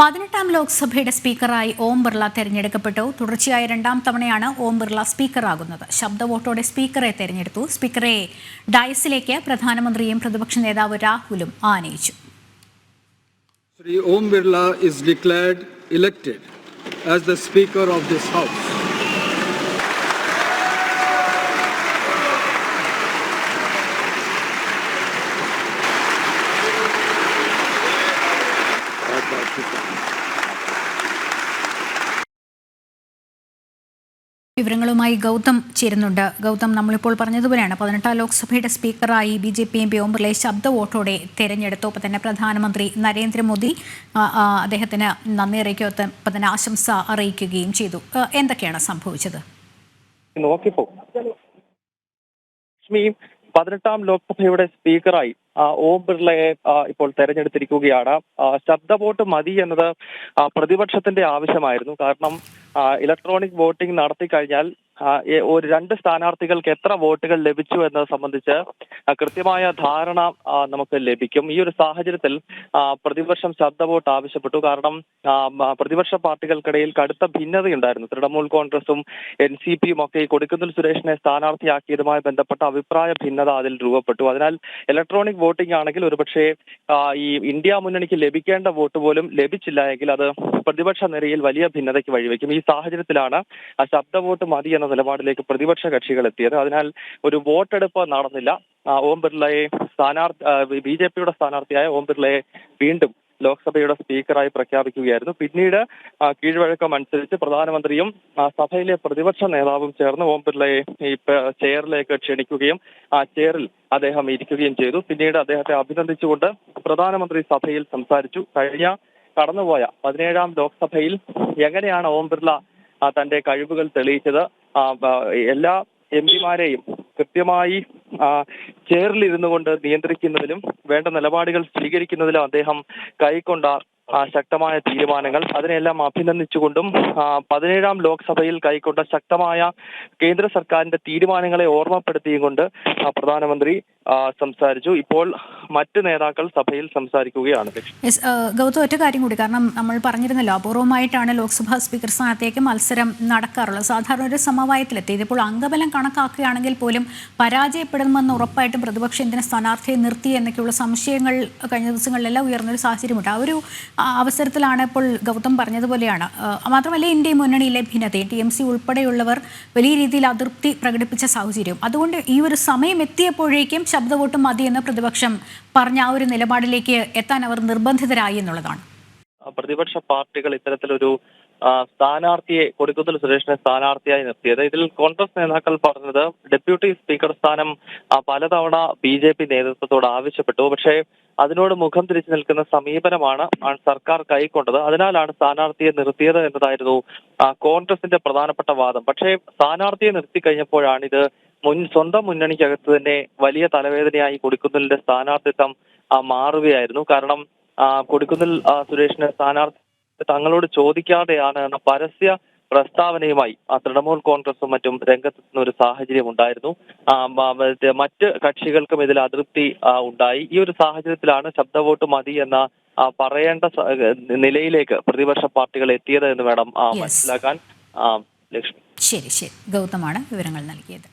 പതിനെട്ടാം ലോക്സഭയുടെ സ്പീക്കറായി ഓം ബിർള തെരഞ്ഞെടുക്കപ്പെട്ടു. തുടർച്ചയായ രണ്ടാം തവണയാണ് ഓം ബിർള സ്പീക്കറാകുന്നത്. ശബ്ദ വോട്ടോടെ സ്പീക്കറെ തെരഞ്ഞെടുത്തു. സ്പീക്കറെ ഡയസിലേക്ക് പ്രധാനമന്ത്രിയും പ്രതിപക്ഷ നേതാവ് രാഹുലും ആനയിച്ചു. Shri Om Birla is declared elected as the speaker of this House. വിവരങ്ങളുമായി ഗൗതം ചേരുന്നുണ്ട്. ഗൗതം നമ്മളിപ്പോൾ പറഞ്ഞതുപോലെയാണ് പതിനെട്ടാം ലോക്സഭയുടെ സ്പീക്കറായി B J P M P Om ശബ്ദ വോട്ടോടെ തെരഞ്ഞെടുത്തു. ഒപ്പം തന്നെ പ്രധാനമന്ത്രി നരേന്ദ്രമോദി അദ്ദേഹത്തിന് നന്ദി അറിയിക്കുക ഒപ്പം തന്നെ ആശംസ അറിയിക്കുകയും ചെയ്തു. എന്തൊക്കെയാണ് സംഭവിച്ചത്? പതിനെട്ടാം ലോക്സഭയുടെ സ്പീക്കറായി ഓം ബിർളയെ ഇപ്പോൾ തെരഞ്ഞെടുത്തിരിക്കുകയാണ്. ശബ്ദ വോട്ട് മതി എന്നത് പ്രതിപക്ഷത്തിന്റെ ആവശ്യമായിരുന്നു. കാരണം ഇലക്ട്രോണിക് വോട്ടിംഗ് നടത്തി കഴിഞ്ഞാൽ ഒരു രണ്ട് സ്ഥാനാർത്ഥികൾക്ക് എത്ര വോട്ടുകൾ ലഭിച്ചു എന്നത് സംബന്ധിച്ച് കൃത്യമായ ധാരണ നമുക്ക് ലഭിക്കും. ഈ ഒരു സാഹചര്യത്തിൽ പ്രതിപക്ഷം ശബ്ദ വോട്ട് ആവശ്യപ്പെട്ടു. കാരണം പ്രതിപക്ഷ പാർട്ടികൾക്കിടയിൽ കടുത്ത ഭിന്നതയുണ്ടായിരുന്നു. തൃണമൂൽ കോൺഗ്രസും എൻ സി പിയും ഒക്കെ കൊടുക്കുന്നിൽ സുരേഷിനെ സ്ഥാനാർത്ഥിയാക്കിയതുമായി ബന്ധപ്പെട്ട അഭിപ്രായ ഭിന്നത അതിൽ രൂപപ്പെട്ടു. അതിനാൽ ഇലക്ട്രോണിക് വോട്ടിംഗ് ആണെങ്കിൽ ഒരുപക്ഷെ ഈ ഇന്ത്യ മുന്നണിക്ക് ലഭിക്കേണ്ട വോട്ട് പോലും ലഭിച്ചില്ല എങ്കിൽ അത് പ്രതിപക്ഷ നിരയിൽ വലിയ ഭിന്നതയ്ക്ക് വഴിവെക്കും. ഈ സാഹചര്യത്തിലാണ് ശബ്ദ വോട്ട് മതി എന്ന നിലപാടിലേക്ക് പ്രതിപക്ഷ കക്ഷികൾ എത്തിയത്. അതിനാൽ ഒരു വോട്ടെടുപ്പ് നടന്നില്ല. ഓം ബിർളയെ സ്ഥാനാർത്ഥി ബി ജെ പിയുടെ സ്ഥാനാർത്ഥിയായ ഓം ബിർളയെ വീണ്ടും ലോക്സഭയുടെ സ്പീക്കറായി പ്രഖ്യാപിക്കുകയായിരുന്നു. പിന്നീട് കീഴ്വഴക്കം അനുസരിച്ച് പ്രധാനമന്ത്രിയും സഭയിലെ പ്രതിപക്ഷ നേതാവും ചേർന്ന് ഓം ബിർളയെ ഈ ചെയറിലേക്ക് ക്ഷണിക്കുകയും ആ ചെയറിൽ അദ്ദേഹം ഇരിക്കുകയും ചെയ്തു. പിന്നീട് അദ്ദേഹത്തെ അഭിനന്ദിച്ചുകൊണ്ട് പ്രധാനമന്ത്രി സഭയിൽ സംസാരിച്ചു. കഴിഞ്ഞ കടന്നുപോയ പതിനേഴാം ലോക്സഭയിൽ എങ്ങനെയാണ് ഓം ബിർള തന്റെ കഴിവുകൾ തെളിയിച്ചത്? എല്ലാ എം പിമാരെയും കൃത്യമായി ചേറിലിരുന്നു കൊണ്ട് നിയന്ത്രിക്കുന്നതിലും വേണ്ട നിലപാടുകൾ സ്വീകരിക്കുന്നതിലും അദ്ദേഹം കൈക്കൊണ്ട ശക്തമായ തീരുമാനങ്ങൾ. അതിനെല്ലാം അഭിനന്ദിച്ചുകൊണ്ടും പതിനേഴാം ലോക്സഭയിൽ കൈക്കൊണ്ട ശക്തമായ കേന്ദ്ര സർക്കാരിന്റെ തീരുമാനങ്ങളെ ഓർമ്മപ്പെടുത്തിയും കൊണ്ട് പ്രധാനമന്ത്രി സംസാരിച്ചു. ഇപ്പോൾ മറ്റ് നേതാക്കൾ സഭയിൽ സംസാരിക്കുകയാണ്. ഗൗതം ഒറ്റ കാര്യം കൂടി. കാരണം നമ്മൾ പറഞ്ഞിരുന്നല്ലോ അപൂർവമായിട്ടാണ് ലോക്സഭാ സ്പീക്കർ സ്ഥാനത്തേക്ക് മത്സരം നടക്കാറുള്ളത്. സാധാരണ ഒരു സമവായത്തിലെത്തി. ഇതിപ്പോൾ അംഗബലം കണക്കാക്കുകയാണെങ്കിൽ പോലും പരാജയപ്പെടുമെന്ന് ഉറപ്പായിട്ടും പ്രതിപക്ഷം ഇതിനെ സ്ഥാനാർത്ഥിയെ നിർത്തി എന്നൊക്കെയുള്ള സംശയങ്ങൾ കഴിഞ്ഞ ദിവസങ്ങളിലെല്ലാം ഉയർന്നൊരു സാഹചര്യമുണ്ട്. ആ ഒരു അവസരത്തിലാണ് ഇപ്പോൾ ഗൗതം പറഞ്ഞതുപോലെയാണ്. മാത്രമല്ല ഇന്ത്യ മുന്നണിയിലെ ഭിന്നത ടി എം സി ഉൾപ്പെടെയുള്ളവർ വലിയ രീതിയിൽ അതൃപ്തി പ്രകടിപ്പിച്ച സാഹചര്യം അതുകൊണ്ട് ഈ ഒരു സമയം എത്തിയപ്പോഴേക്കും ശബ്ദ വോട്ട് മതി പ്രതിപക്ഷം പറഞ്ഞ ആ ഒരു നിലപാടിലേക്ക് എത്താൻ അവർ നിർബന്ധിതരായി എന്നുള്ളതാണ്. പ്രതിപക്ഷ പാർട്ടികൾ ഇത്തരത്തിലൊരു സ്ഥാനാർത്ഥിയെ കൊടിക്കുന്നിൽ സുരേഷിനെ സ്ഥാനാർത്ഥിയായി നിർത്തിയത്. ഇതിൽ കോൺഗ്രസ് നേതാക്കൾ പറഞ്ഞത് ഡെപ്യൂട്ടി സ്പീക്കർ സ്ഥാനം പലതവണ ബി ജെ പി നേതൃത്വത്തോട് ആവശ്യപ്പെട്ടു. പക്ഷേ അതിനോട് മുഖം തിരിച്ചു നിൽക്കുന്ന സമീപനമാണ് സർക്കാർ കൈക്കൊണ്ടത്. അതിനാലാണ് സ്ഥാനാർത്ഥിയെ നിർത്തിയത് എന്നതായിരുന്നു കോൺഗ്രസിന്റെ പ്രധാനപ്പെട്ട വാദം. പക്ഷേ സ്ഥാനാർത്ഥിയെ നിർത്തി കഴിഞ്ഞപ്പോഴാണ് ഇത് മുൻ സ്വന്തം മുന്നണിക്കകത്ത് തന്നെ വലിയ തലവേദനയായി കൊടിക്കുന്നിലിന്റെ സ്ഥാനാർത്ഥിത്വം മാറുകയായിരുന്നു. കാരണം കൊടുക്കുന്നിൽ ആ, സ്ഥാനാർത്ഥി തങ്ങളോട് ചോദിക്കാതെയാണ് എന്ന പരസ്യ പ്രസ്താവനയുമായി ആ തൃണമൂൽ കോൺഗ്രസും മറ്റും രംഗത്തെത്തുന്ന ഒരു സാഹചര്യം ഉണ്ടായിരുന്നു. മറ്റ് കക്ഷികൾക്കും ഇതിൽ അതൃപ്തി ഉണ്ടായി. ഈ ഒരു സാഹചര്യത്തിലാണ് ശബ്ദ വോട്ട് മതി എന്ന പറയേണ്ട നിലയിലേക്ക് പ്രതിപക്ഷ പാർട്ടികൾ എത്തിയത് എന്ന് വേണം മനസ്സിലാക്കാൻ ലക്ഷ്മി ശരി ശരി. ഗൗതമാണ് വിവരങ്ങൾ നൽകിയത്.